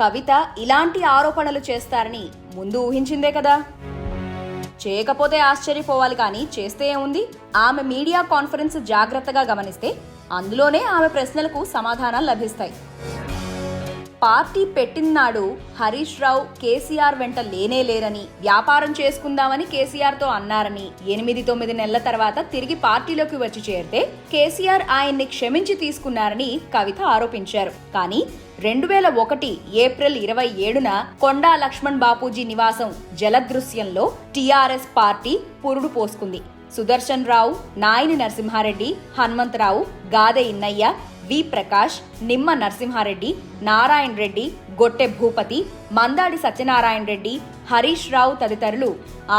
కవిత ఇలాంటి ఆరోపణలు చేస్తారని ముందు ఊహించిందే కదా. చేయకపోతే ఆశ్చర్యపోవాలి కానీ చేస్తే ఏముంది? ఆమె మీడియా కాన్ఫరెన్స్ జాగ్రత్తగా గమనిస్తే అందులోనే ఆమె ప్రశ్నలకు సమాధానాలు లభిస్తాయి. పార్టీ పెట్టినాడు హరీష్ రావు కేసీఆర్ వెంట లేనే లేరని వ్యాపారం చేసుకుందామని కేసీఆర్తో అన్నారని. ఎనిమిది తొమ్మిది నెలల తర్వాత తిరిగి పార్టీలోకి వచ్చి చేరితే కేసీఆర్ ఆయన్ని క్షమించి తీసుకున్నారని కవిత ఆరోపించారు. కానీ రెండు వేల ఒకటి ఏప్రిల్ ఇరవై ఏడున కొండా లక్ష్మణ్ బాపూజీ నివాసం జలదృశ్యంలో టీఆర్ఎస్ పార్టీ పురుడు పోసుకుంది. సుదర్శన్ రావు నాయని నరసింహారెడ్డి హనుమంతరావు గాదె ఇన్నయ్య వి ప్రకాష్ నిమ్మ నరసింహారెడ్డి నారాయణ రెడ్డి గొట్టె భూపతి మందాడి సత్యనారాయణ రెడ్డి హరీష్ రావు తదితరులు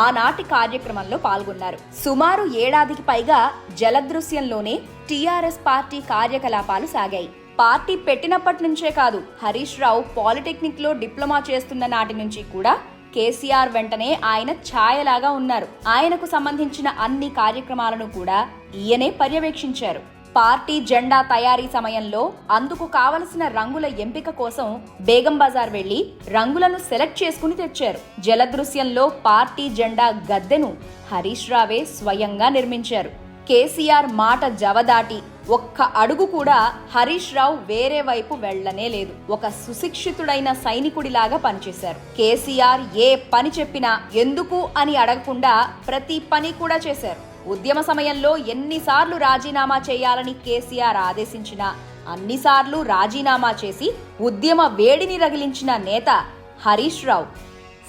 ఆనాటి కార్యక్రమంలో పాల్గొన్నారు. సుమారు ఏడాదికి పైగా జలదృశ్యంలోనే టీఆర్ఎస్ పార్టీ కార్యకలాపాలు సాగాయి. పార్టీ పెట్టినప్పటి నుంచే కాదు హరీష్ రావు పాలిటెక్నిక్లో డిప్లొమా చేస్తున్న నాటి నుంచి కూడా కేసీఆర్ వెంటనే ఆయన ఛాయలాగా ఉన్నారు. ఆయనకు సంబంధించిన అన్ని కార్యక్రమాలను కూడా ఈయనే పర్యవేక్షించారు. పార్టీ జెండా తయారీ సమయంలో అందుకు కావలసిన రంగుల ఎంపిక కోసం బేగం బజార్ వెళ్ళి రంగులను సెలెక్ట్ చేసుకుని తెచ్చారు. జలదృశ్యంలో పార్టీ జెండా గద్దెను హరీష్ రావే స్వయంగా నిర్మించారు. కేసీఆర్ మాట జవదాటి ఒక్క అడుగు కూడా హరీష్ రావు వేరే వైపు వెళ్ళనే లేదు. ఒక సుశిక్షితుడైన సైనికుడిలాగా పనిచేశారు. కేసీఆర్ ఏ పని చెప్పినా ఎందుకు అని అడగకుండా ప్రతి పని కూడా చేశారు. ఉద్యమ సమయంలో ఎన్నిసార్లు రాజీనామా చేయాలని కేసీఆర్ ఆదేశించినా అన్నిసార్లు రాజీనామా చేసి ఉద్యమ వేడిని రగిలించిన నేత హరీష్ రావు.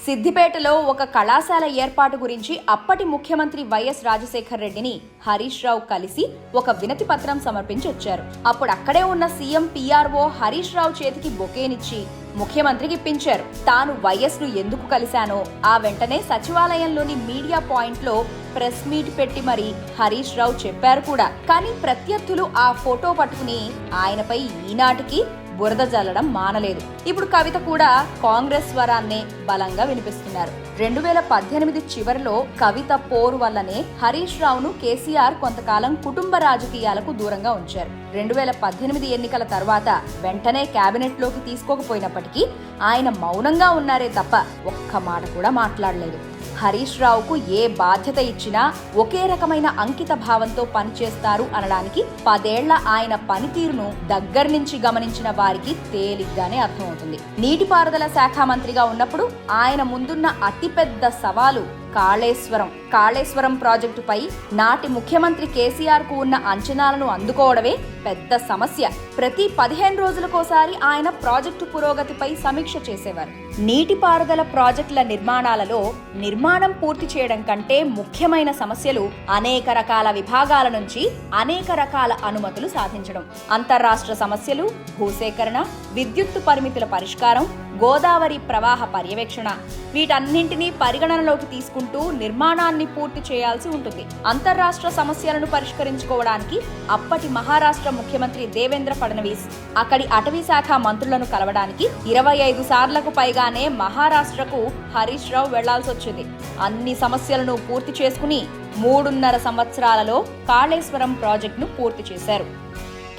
సిద్దిపేటలో ఒక కళాశాల ఏర్పాటు గురించి అప్పటి ముఖ్యమంత్రి వైఎస్ రాజశేఖర్ రెడ్డిని హరీష్ రావు కలిసి ఒక వినతి పత్రం సమర్పించి వచ్చారు. అప్పుడు అక్కడే ఉన్న సీఎం పీఆర్ఓ హరీష్ రావు చేతికి బొకేనిచ్చి ముఖ్యమంత్రికి ఇప్పించారు. తాను వైఎస్ను ఎందుకు కలిశానో ఆ వెంటనే సచివాలయంలోని మీడియా పాయింట్లో ప్రెస్ మీట్ పెట్టి మరి హరీష్ రావు చెప్పారు కూడా. కానీ ప్రత్యర్థులు ఆ ఫోటో పట్టుకుని ఆయనపై ఈనాటికి బురద జల్లడం మానలేదు. ఇప్పుడు కవిత కూడా కాంగ్రెస్ స్వరాన్నే బలంగా వినిపిస్తున్నారు. రెండు వేల పద్దెనిమిది చివరిలో కవిత పోరు వల్లనే హరీష్ రావును కేసీఆర్ కొంతకాలం కుటుంబ రాజకీయాలకు దూరంగా ఉంచారు. రెండు వేల పద్దెనిమిది ఎన్నికల తర్వాత వెంటనే కేబినెట్లోకి తీసుకోకపోయినప్పటికీ ఆయన మౌనంగా ఉన్నారే తప్ప ఒక్క మాట కూడా మాట్లాడలేదు. హరీష్ రావుకు ఏ బాధ్యత ఇచ్చినా ఒకే రకమైన అంకిత భావంతో పనిచేస్తారు అనడానికి పదేళ్ళ ఆయన పనితీరును దగ్గర నుంచి గమనించిన వారికి తేలిగ్గానే అర్థమవుతుంది. నీటిపారుదల శాఖ మంత్రిగా ఉన్నప్పుడు ఆయన ముందున్న అతిపెద్ద సవాలు కాళేశ్వరం. కాళేశ్వరం ప్రాజెక్టుపై నాటి ముఖ్యమంత్రి కేసీఆర్కు ఉన్న అంచనాలను అందుకోవడమే పెద్ద సమస్య. ప్రతి పదిహేను రోజులకోసారి ఆయన ప్రాజెక్టు పురోగతిపై సమీక్ష చేసేవారు. నీటిపారుదల ప్రాజెక్టుల నిర్మాణాలలో నిర్మాణం పూర్తి చేయడం కంటే ముఖ్యమైన సమస్యలు అనేక రకాల విభాగాల నుంచి అనేక రకాల అనుమతులు సాధించడం. అంతర్రాష్ట్ర సమస్యలు భూసేకరణ విద్యుత్తు పరిమితుల పరిష్కారం గోదావరి ప్రవాహ పర్యవేక్షణ వీటన్నింటినీ పరిగణనలోకి తీసుకుంటూ నిర్మాణాన్ని పూర్తి చేయాల్సి ఉంటుంది. అంతర్రాష్ట్ర సమస్యలను పరిష్కరించుకోవడానికి అప్పటి మహారాష్ట్ర ముఖ్యమంత్రి దేవేంద్ర ఫడ్నవీస్ అక్కడి అటవీ శాఖ మంత్రులను కలవడానికి ఇరవై ఐదు సార్లకు పైగానే మహారాష్ట్రకు హరీష్ రావు వెళ్ళాల్సి వచ్చింది. అన్ని సమస్యలను పూర్తి చేసుకుని మూడున్నర సంవత్సరాలలో కాళేశ్వరం ప్రాజెక్టును పూర్తి చేశారు.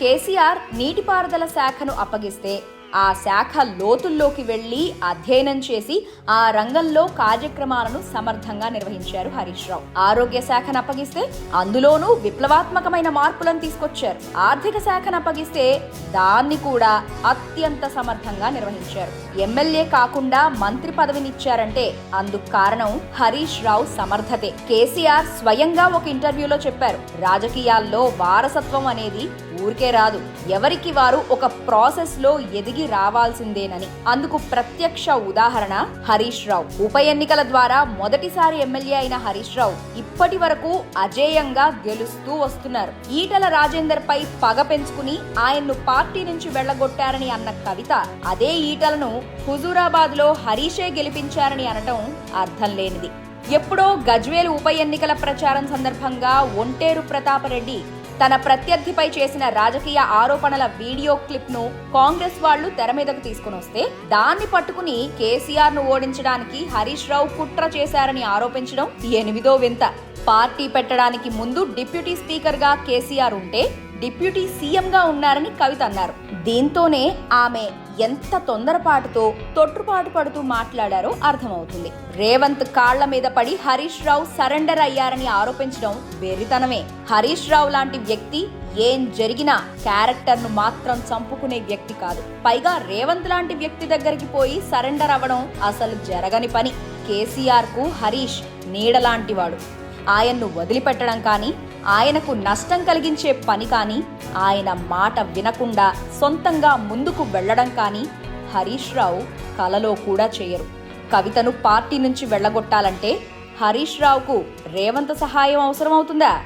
కేసీఆర్ నీటిపారుదల శాఖను అప్పగిస్తే ఆ శాఖ లోతుల్లోకి వెళ్ళి అధ్యయనం చేసి ఆ రంగంలో కార్యక్రమాలను సమర్థంగా నిర్వహించారు హరీష్ రావు. ఆరోగ్య శాఖను అప్పగిస్తే అందులోనూ విప్లవాత్మకమైన మార్పులను తీసుకొచ్చారు. ఆర్థిక శాఖను అప్పగిస్తే దాన్ని కూడా అత్యంత సమర్థంగా నిర్వహించారు. ఎమ్మెల్యే కాకుండా మంత్రి పదవినిచ్చారంటే అందుకు కారణం హరీష్ రావు సమర్థతే. కేసీఆర్ స్వయంగా ఒక ఇంటర్వ్యూలో చెప్పారు. రాజకీయాల్లో వారసత్వం అనేది ఊరికే రాదు. ఎవరికి వారు ఒక ప్రాసెస్లో ఎదిగి రావాల్సిందేనని. అందుకు ప్రత్యక్ష ఉదాహరణ హరీష్ రావు. ఉప ఎన్నికల ద్వారా మొదటిసారి ఎమ్మెల్యే అయిన హరీష్ రావు ఇప్పటి వరకు అజేయంగా గెలుస్తూ వస్తున్నారు. ఈటల రాజేందర్ పై పగ పెంచుకుని ఆయన్ను పార్టీ నుంచి వెళ్ళగొట్టారని అన్న కవిత అదే ఈటలను హుజూరాబాద్లో హరీషే గెలిపించారని అనటం అర్థం లేనిది. ఎప్పుడో గజ్వేల్ ఉప ఎన్నికల ప్రచారం సందర్భంగా ఒంటేరు ప్రతాపరెడ్డి తన ప్రత్యర్థిపై చేసిన రాజకీయ ఆరోపణల వీడియో క్లిప్ను కాంగ్రెస్ వాళ్ళు తెర మీదకు తీసుకుని వస్తే దాన్ని పట్టుకుని కేసీఆర్ను ఓడించడానికి హరీష్ రావు కుట్ర చేశారని ఆరోపించడం ఎనిమిదో వింత. పార్టీ పెట్టడానికి ముందు డిప్యూటీ స్పీకర్గా కేసీఆర్ ఉంటే డిప్యూటీ సీఎంగా ఉన్నారని కవిత అన్నారు. దీంతోనే ఆమె ఎంత తొందరపాటుతో తొట్టుపాటు పడుతూ మాట్లాడారో అర్థమవుతుంది. రేవంత్ కాళ్ళ మీద పడి హరీష్ రావు సరెండర్ అయ్యారని ఆరోపించడం వెరితనమే. హరీష్ రావు లాంటి వ్యక్తి ఏం జరిగినా క్యారెక్టర్ను మాత్రం చంపుకునే వ్యక్తి కాదు. పైగా రేవంత్ లాంటి వ్యక్తి దగ్గరికి పోయి సరెండర్ అవ్వడం అసలు జరగని పని. కేసీఆర్కు హరీష్ నీడలాంటివాడు ఆయన్ను వదిలిపెట్టడం కానీ ఆయనకు నష్టం కలిగించే పని కానీ ఆయన మాట వినకుండా సొంతంగా ముందుకు వెళ్ళడం కానీ హరీష్ రావు కలలో కూడా చేయరు. కవితను పార్టీ నుంచి వెళ్ళగొట్టాలంటే హరీష్ రావుకు రేవంత్ సహాయం అవసరమవుతుందా?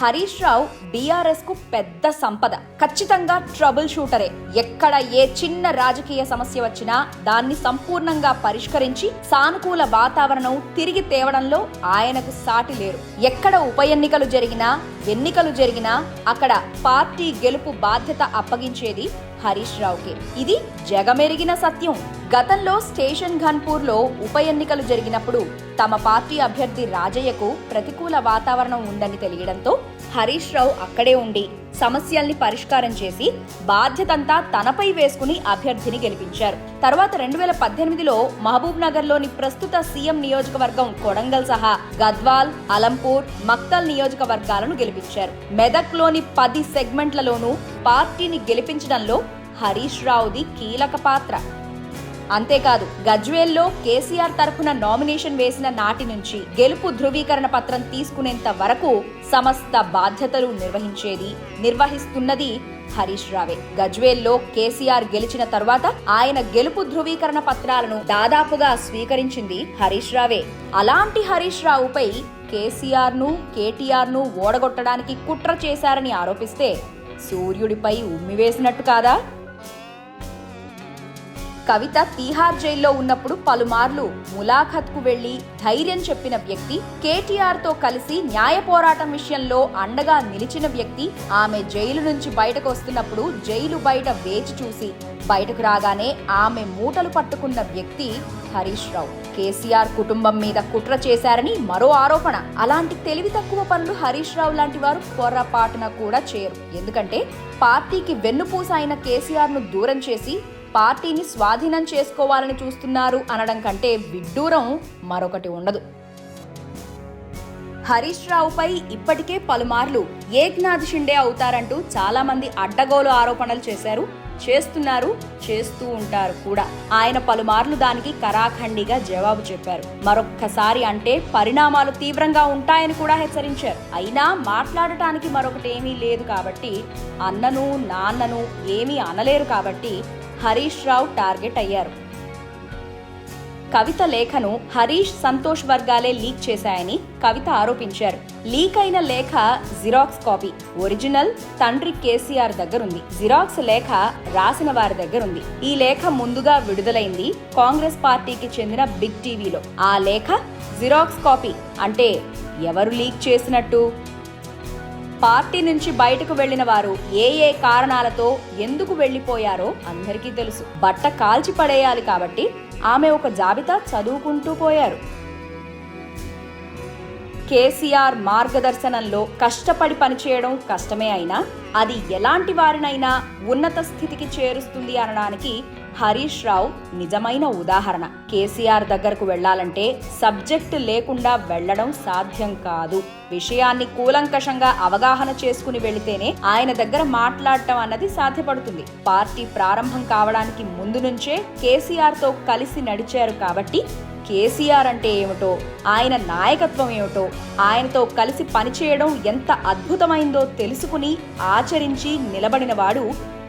హరీష్ రావు బీఆర్ఎస్కు పెద్ద సంపద. ఖచ్చితంగా ట్రబుల్ షూటరే. ఎక్కడ ఏ చిన్న రాజకీయ సమస్య వచ్చినా దాన్ని సంపూర్ణంగా పరిష్కరించి సానుకూల వాతావరణం తిరిగి తేవడంలో ఆయనకు సాటి లేరు. ఎక్కడ ఉప ఎన్నికలు జరిగినా ఎన్నికలు జరిగినా అక్కడ పార్టీ గెలుపు బాధ్యత అప్పగించేది హరీష్ రావుకే. ఇది జగమెరిగిన సత్యం. గతంలో స్టేషన్ ఘన్పూర్లో ఉప ఎన్నికలు జరిగినప్పుడు తమ పార్టీ అభ్యర్థి రాజయ్యకు ప్రతికూల వాతావరణం ఉందని తెలియడంతో హరీష్ రావు అక్కడే ఉండి సమస్యల్ని పరిష్కారం చేసి బాధ్యతంతా తనపై వేసుకుని అభ్యర్థిని గెలిపించారు. తర్వాత రెండు వేల పద్దెనిమిదిలో మహబూబ్ నగర్లోని ప్రస్తుత సీఎం నియోజకవర్గం కొడంగల్ సహా గద్వాల్ అలంపూర్ మక్తల్ నియోజకవర్గాలను గెలిపించారు. మెదక్లోని పది సెగ్మెంట్లలోనూ పార్టీని గెలిపించడంలో హరీష్ రావుది కీలక పాత్ర. అంతేకాదు గజ్వేల్లో కేసీఆర్ తరఫున నామినేషన్ వేసిన నాటి నుంచి గెలుపు ధృవీకరణ పత్రం తీసుకునేంత వరకు సమస్త బాధ్యతలు నిర్వహించేది నిర్వహిస్తున్నది హరీష్ రావే. గజ్వేల్లో కేసీఆర్ గెలిచిన తర్వాత ఆయన గెలుపు ధృవీకరణ పత్రాలను దాదాపుగా స్వీకరించింది హరీష్ రావే. అలాంటి హరీష్ రావుపై కేసీఆర్ను కేటీఆర్ను ఓడగొట్టడానికి కుట్ర చేశారని ఆరోపిస్తే సూర్యుడిపై ఉమ్మివేసినట్టు కాదా? కవిత తీహార్ జైల్లో ఉన్నప్పుడు పలుమార్లు ములాఖత్కు వెళ్ళి ధైర్యం చెప్పిన వ్యక్తి కేటీఆర్తో కలిసి న్యాయ పోరాటం విషయంలో అండగా నిలిచిన వ్యక్తి ఆమె జైలు నుంచి బయటకు వస్తున్నప్పుడు జైలు బయట వేచి చూసి బయటకు రాగానే ఆమె మూటలు పట్టుకున్న వ్యక్తి హరీష్ రావు. కేసీఆర్ కుటుంబం మీద కుట్ర చేశారని మరో ఆరోపణ. అలాంటి తెలివి తక్కువ పనులు హరీష్ రావు లాంటి వారు పొర్రపాటున కూడా చేయరు. ఎందుకంటే పార్టీకి వెన్నుపూస అయిన కేసీఆర్ను దూరం చేసి పార్టీని స్వాధీనం చేసుకోవాలని చూస్తున్నారు అనడం కంటే విడ్డూరం మరొకటి ఉండదు. హరీష్ రావుపై ఇప్పటికే పలుమార్లు ఏక్నాథ్ షిండే అవుతారంటూ చాలామంది అడ్డగోలు ఆరోపణలు చేశారు చేస్తున్నారు చేస్తూ ఉంటారు కూడా. ఆయన పలుమార్లు దానికి కరాఖండిగా జవాబు చెప్పారు. మరొక్కసారి అంటే పరిణామాలు తీవ్రంగా ఉంటాయని కూడా హెచ్చరించారు. అయినా మాట్లాడటానికి మరొకటి ఏమీ లేదు కాబట్టి అన్నను నాన్నను ఏమీ అనలేరు కాబట్టి హరీష్ రావు టార్గెట్ అయ్యారు. కవిత లేఖను హరీష్ సంతోష్ వర్గాలే లీక్ చేశాయని కవిత ఆరోపించారు. లీక్ అయిన లేఖ జిరాక్స్ కాపీ. ఒరిజినల్ తండ్రి కేసీఆర్ దగ్గరుంది. జిరాక్స్ లేఖ రాసిన వారి దగ్గరుంది. ఈ లేఖ ముందుగా విడుదలైంది కాంగ్రెస్ పార్టీకి చెందిన బిగ్ టీవీలో. ఆ లేఖ జిరాక్స్ కాపీ. అంటే ఎవరు లీక్ చేసినట్టు? పార్టీ నుంచి బయటకు వెళ్ళిన వారు ఏ ఏ కారణాలతో ఎందుకు వెళ్ళిపోయారో అందరికీ తెలుసు. బట్ట కాల్చి పడేయాలి కాబట్టి ఆమె ఒక జాబితా చదువుకుంటూ పోయారు. కేసీఆర్ మార్గదర్శనంలో కష్టపడి పనిచేయడం కష్టమే అయినా అది ఎలాంటి వారినైనా ఉన్నత స్థితికి చేరుస్తుంది అనడానికి హరీష్ రావు నిజమైన ఉదాహరణ. కేసీఆర్ దగ్గరకు వెళ్ళాలంటే సబ్జెక్ట్ లేకుండా వెళ్ళడం సాధ్యం కాదు. విషయాన్ని కూలంకషంగా అవగాహన చేసుకుని వెళితేనే ఆయన దగ్గర మాట్లాడటం అన్నది సాధ్యపడుతుంది. పార్టీ ప్రారంభం కావడానికి ముందు నుంచే కేసీఆర్తో కలిసి నడిచారు కాబట్టి కేసీఆర్ అంటే ఏమిటో ఆయన నాయకత్వం ఏమిటో ఆయనతో కలిసి పనిచేయడం ఎంత అద్భుతమైందో తెలుసుకుని ఆచరించి నిలబడినవాడు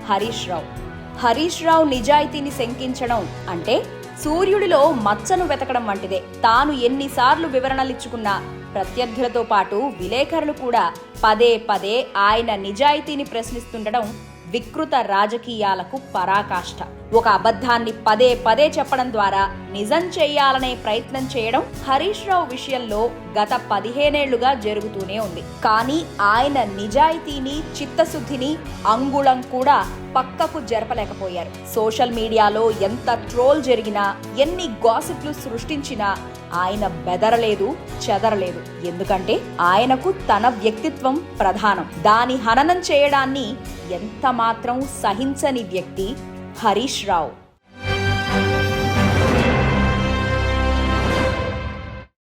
హరీష్ రావు. హరీష్ రావు నిజాయితీని శంకించడం అంటే సూర్యుడిలో మచ్చను వెతకడం వంటిదే. తాను ఎన్నిసార్లు వివరణలిచ్చుకున్నా ప్రత్యర్థులతో పాటు విలేకరులు కూడా పదే పదే ఆయన నిజాయితీని ప్రశ్నిస్తుండడం వికృత రాజకీయాలకు పరాకాష్ట. ఒక అబద్ధాన్ని పదే పదే చెప్పడం ద్వారా నిజం చేయాలనే ప్రయత్నం చేయడం హరీష్ రావు విషయంలో గత పదిహేనేళ్ళుగా జరుగుతూనే ఉంది. కానీ ఆయన నిజాయితీని చిత్తశుద్ధిని అంగుళం కూడా పక్కకు జరపలేకపోయారు. సోషల్ మీడియాలో ఎంత ట్రోల్ జరిగినా ఎన్ని గాసిప్లు సృష్టించినా ఆయన బెదరలేదు చెదరలేదు. ఎందుకంటే ఆయనకు తన వ్యక్తిత్వం ప్రధానం. దాని హననం చేయడాన్ని ఎంత మాత్రం సహించని వ్యక్తి హరీష్ రావు.